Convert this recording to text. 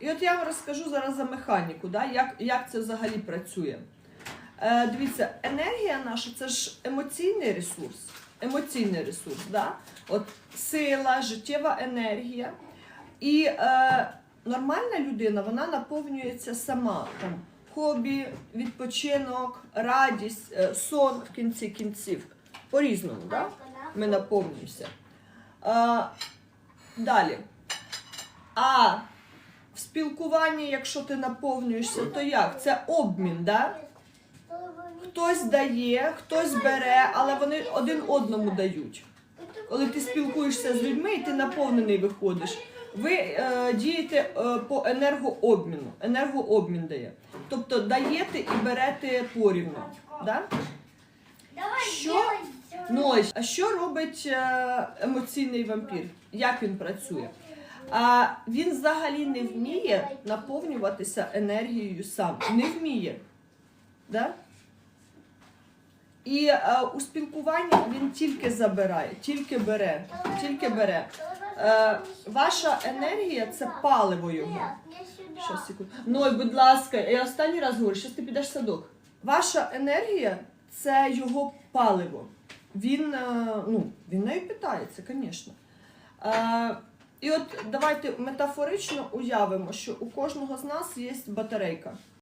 І от я вам розкажу зараз за механіку, да, як, як це взагалі працює. Е, дивіться, енергія наша це ж емоційний ресурс. Емоційний ресурс, да? От сила, життєва енергія. І е, нормальна людина вона наповнюється сама. Там, хобі, відпочинок, радість, е, сон в кінці кінців. По-різному, да? ми наповнюємося. Е, далі. А в спілкуванні, якщо ти наповнюєшся, то як? Це обмін, да? Хтось дає, хтось бере, але вони один одному дають. Коли ти спілкуєшся з людьми і ти наповнений виходиш, ви е, дієте е, по енергообміну. Енергообмін дає. Тобто даєте і берете порівну. Да? Що? Ну, а що робить е, емоційний вампір? Як він працює? А він взагалі не вміє наповнюватися енергією сам. Не вміє. Да? І е, у спілкуванні він тільки забирає, тільки бере, тільки бере. Е, ваша енергія це паливо його. Щас, секунду. Будь ласка, я останній раз говорю, щас ти підеш в садок. Ваша енергія це його паливо. Він, е, ну, він нею питається, звісно. І от давайте метафорично уявимо, що у кожного з нас є батарейка.